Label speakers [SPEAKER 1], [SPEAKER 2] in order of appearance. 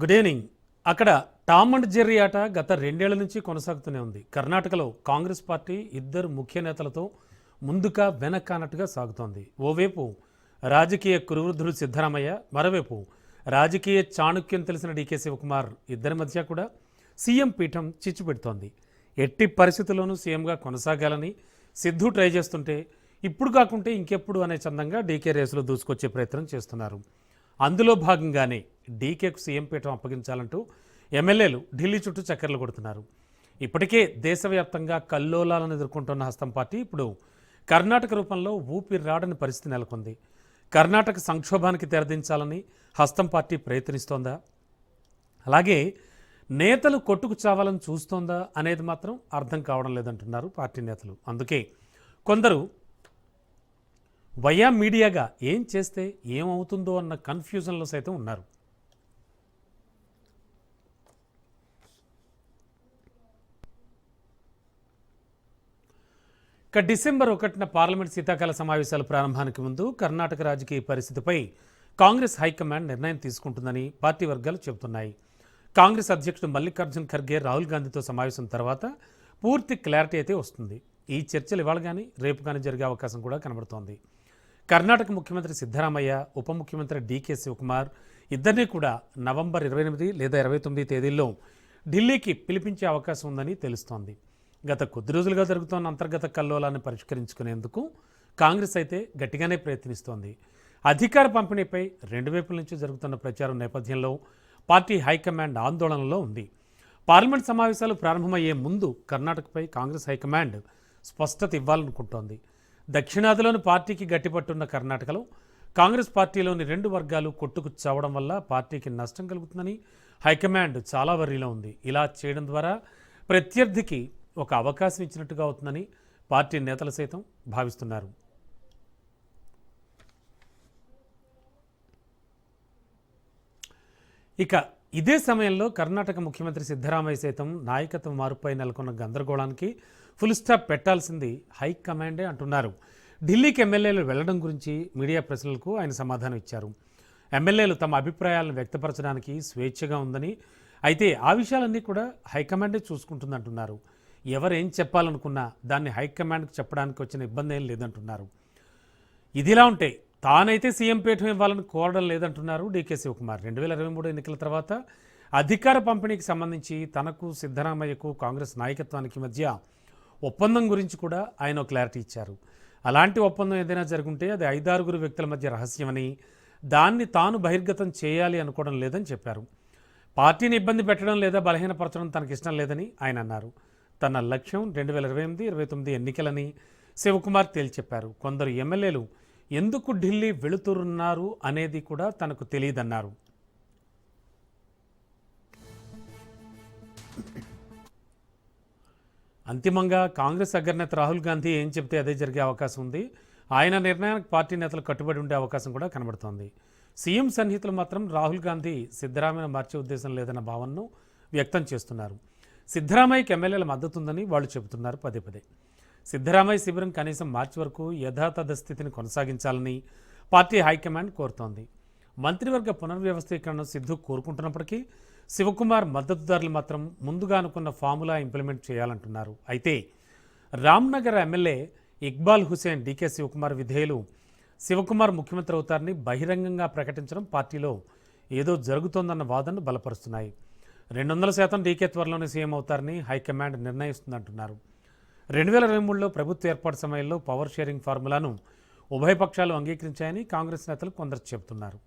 [SPEAKER 1] Good evening అక్కడ Tom and Jerry ఆట గత రెండేళ్ళ నుంచి కొనసాగుతూనే ఉంది. కర్ణాటకలో కాంగ్రెస్ పార్టీ ఇద్దరు ముఖ్య నేతలతో ముందుగా వెనక్కి అన్నట్టుగా సాగుతోంది. ఓవైపు రాజకీయ కురువృద్ధుడు సిద్ధరామయ్య మరోవైపు రాజకీయ చాణుక్యం తెలిసిన డీకే శివకుమార్ ఇద్దరి మధ్య కూడా సీఎం పీఠం చిచ్చు పెడుతోంది. ఎట్టి పరిస్థితుల్లోనూ సీఎంగా కొనసాగాలని సిద్ధు ట్రై చేస్తుంటే ఇప్పుడు కాకుంటే ఇంకెప్పుడు అనే చందంగా డీకే రేసులో దూసుకొచ్చే ప్రయత్నం చేస్తున్నారు. అందులో భాగంగానే డీకేకు సీఎం పీఠం అప్పగించాలంటూ ఎమ్మెల్యేలు ఢిల్లీ చుట్టూ చక్కర్లు కొడుతున్నారు. ఇప్పటికే దేశవ్యాప్తంగా కల్లోలాలను ఎదుర్కొంటున్న హస్తం పార్టీ ఇప్పుడు కర్ణాటక రూపంలో ఊపిరి రాడని పరిస్థితి నెలకొంది. కర్ణాటక సంక్షోభానికి తెరదించాలని హస్తం పార్టీ ప్రయత్నిస్తోందా? అలాగే నేతలు కొట్టుకు చావాలని చూస్తోందా అనేది మాత్రం అర్థం కావడం లేదంటున్నారు పార్టీ నేతలు. అందుకే కొందరు వయా మీడియాగా ఏం చేస్తే ఏమవుతుందో అన్న కన్ఫ్యూజన్లో సైతం ఉన్నారు. ఇక డిసెంబర్ ఒకటిన పార్లమెంట్ శీతాకాల సమావేశాల ప్రారంభానికి ముందు కర్ణాటక రాజకీయ పరిస్థితిపై కాంగ్రెస్ హైకమాండ్ నిర్ణయం తీసుకుంటుందని పార్టీ వర్గాలు చెబుతున్నాయి. కాంగ్రెస్ అధ్యక్షుడు మల్లికార్జున్ ఖర్గే రాహుల్ గాంధీతో సమావేశం తర్వాత పూర్తి క్లారిటీ అయితే వస్తుంది. ఈ చర్చలు ఇవాళ కానీ రేపు కానీ జరిగే అవకాశం కూడా కనబడుతోంది. కర్ణాటక ముఖ్యమంత్రి సిద్ధరామయ్య ఉప ముఖ్యమంత్రి డీకే శివకుమార్ ఇద్దరినీ కూడా నవంబర్ ఇరవై ఎనిమిది లేదా ఇరవై తొమ్మిది తేదీల్లో ఢిల్లీకి పిలిపించే అవకాశం ఉందని తెలుస్తోంది. గత కొద్ది రోజులుగా జరుగుతున్న అంతర్గత కల్లోలాన్ని పరిష్కరించుకునేందుకు కాంగ్రెస్ అయితే గట్టిగానే ప్రయత్నిస్తోంది. అధికార పంపిణీపై రెండు వైపుల నుంచి జరుగుతున్న ప్రచారం నేపథ్యంలో పార్టీ హైకమాండ్ ఆందోళనలో ఉంది. పార్లమెంట్ సమావేశాలు ప్రారంభమయ్యే ముందు కర్ణాటకపై కాంగ్రెస్ హైకమాండ్ స్పష్టత ఇవ్వాలనుకుంటోంది. దక్షిణాదిలోని పార్టీకి గట్టిపట్టున్న కర్ణాటకలో కాంగ్రెస్ పార్టీలోని రెండు వర్గాలు కొట్టుకు చావడం వల్ల పార్టీకి నష్టం కలుగుతుందని హైకమాండ్ చాలా వర్రీలో ఉంది. ఇలా చేయడం ద్వారా ప్రత్యర్థికి ఒక అవకాశం ఇచ్చినట్టుగా అవుతుందని పార్టీ నేతలు సైతం భావిస్తున్నారు. ఇక ఇదే సమయంలో కర్ణాటక ముఖ్యమంత్రి సిద్ధరామయ్య సైతం నాయకత్వ మార్పుపై నెలకొన్న గందరగోళానికి ఫుల్ స్టాప్ పెట్టాల్సింది హైకమాండే అంటున్నారు. ఢిల్లీకి ఎమ్మెల్యేలు వెళ్ళడం గురించి మీడియా ప్రశ్నలకు ఆయన సమాధానం ఇచ్చారు. ఎమ్మెల్యేలు తమ అభిప్రాయాలను వ్యక్తపరచడానికి స్వేచ్ఛగా ఉందని అయితే ఆ విషయాలన్నీ కూడా హైకమాండే చూసుకుంటుందంటున్నారు. ఎవరేం చెప్పాలనుకున్నా దాన్ని హైకమాండ్కి చెప్పడానికి వచ్చిన ఇబ్బంది ఏం లేదంటున్నారు. ఇదిలా ఉంటే తానైతే సీఎం పీఠం ఇవ్వాలని కోరడం లేదంటున్నారు డీకే శివకుమార్. రెండు వేల ఇరవై మూడు ఎన్నికల తర్వాత అధికార పంపిణీకి సంబంధించి తనకు సిద్ధరామయ్యకు కాంగ్రెస్ నాయకత్వానికి మధ్య ఒప్పందం గురించి కూడా ఆయన ఒక క్లారిటీ ఇచ్చారు. అలాంటి ఒప్పందం ఏదైనా జరుగుంటే అది ఐదారుగురు వ్యక్తుల మధ్య రహస్యమని దాన్ని తాను బహిర్గతం చేయాలి అనుకోవడం లేదని చెప్పారు. పార్టీని ఇబ్బంది పెట్టడం లేదా బలహీనపరచడం తనకి ఇష్టం లేదని ఆయన అన్నారు. తన లక్ష్యం రెండు వేల ఇరవై ఎనిమిది ఇరవై తొమ్మిది ఎన్నికలని శివకుమార్ తేల్చెప్పారు కొందరు ఎమ్మెల్యేలు ఎందుకు ఢిల్లీ వెళుతున్నారు అనేది కూడా తనకు తెలియదన్నారు. అంతిమంగా కాంగ్రెస్ అగ్రనేత రాహుల్ గాంధీ ఏం చెప్తే అదే జరిగే అవకాశం ఉంది. ఆయన నిర్ణయానికి పార్టీ నేతలు కట్టుబడి ఉండే అవకాశం కూడా కనబడుతోంది. సీఎం సన్నిహితులు మాత్రం రాహుల్ గాంధీ సిద్ధరామయ్య మార్చే ఉద్దేశం లేదన్న భావనను వ్యక్తం చేస్తున్నారు. సిద్ధరామయ్యకి ఎమ్మెల్యేల మద్దతు ఉందని వాళ్ళు చెబుతున్నారు పదే పదే. సిద్ధరామయ్య శిబిరం కనీసం మార్చి వరకు యథాతథ స్థితిని కొనసాగించాలని పార్టీ హైకమాండ్ కోరుతోంది. మంత్రివర్గ పునర్వ్యవస్థీకరణను సిద్ధు కోరుకుంటున్నప్పటికీ శివకుమార్ మద్దతుదారులు మాత్రం ముందుగా అనుకున్న ఫార్ములా ఇంప్లిమెంట్ చేయాలంటున్నారు. అయితే రామ్నగర్ ఎమ్మెల్యే ఇక్బాల్ హుసేన్ డీకే శివకుమార్ విధేయులు శివకుమార్ ముఖ్యమంత్రి అవుతారని బహిరంగంగా ప్రకటించడం పార్టీలో ఏదో జరుగుతోందన్న వాదనను బలపరుస్తున్నాయి. రెండు వందల శాతం డీకే త్వరలోనే సీఎం అవుతారని హైకమాండ్ నిర్ణయిస్తుందంటున్నారు. రెండు వేల ఇరవై మూడులో ప్రభుత్వ ఏర్పాటు సమయంలో పవర్ షేరింగ్ ఫార్ములాను ఉభయ పక్షాలు అంగీకరించాయని కాంగ్రెస్ నేతలు కొందరు చెబుతున్నారు.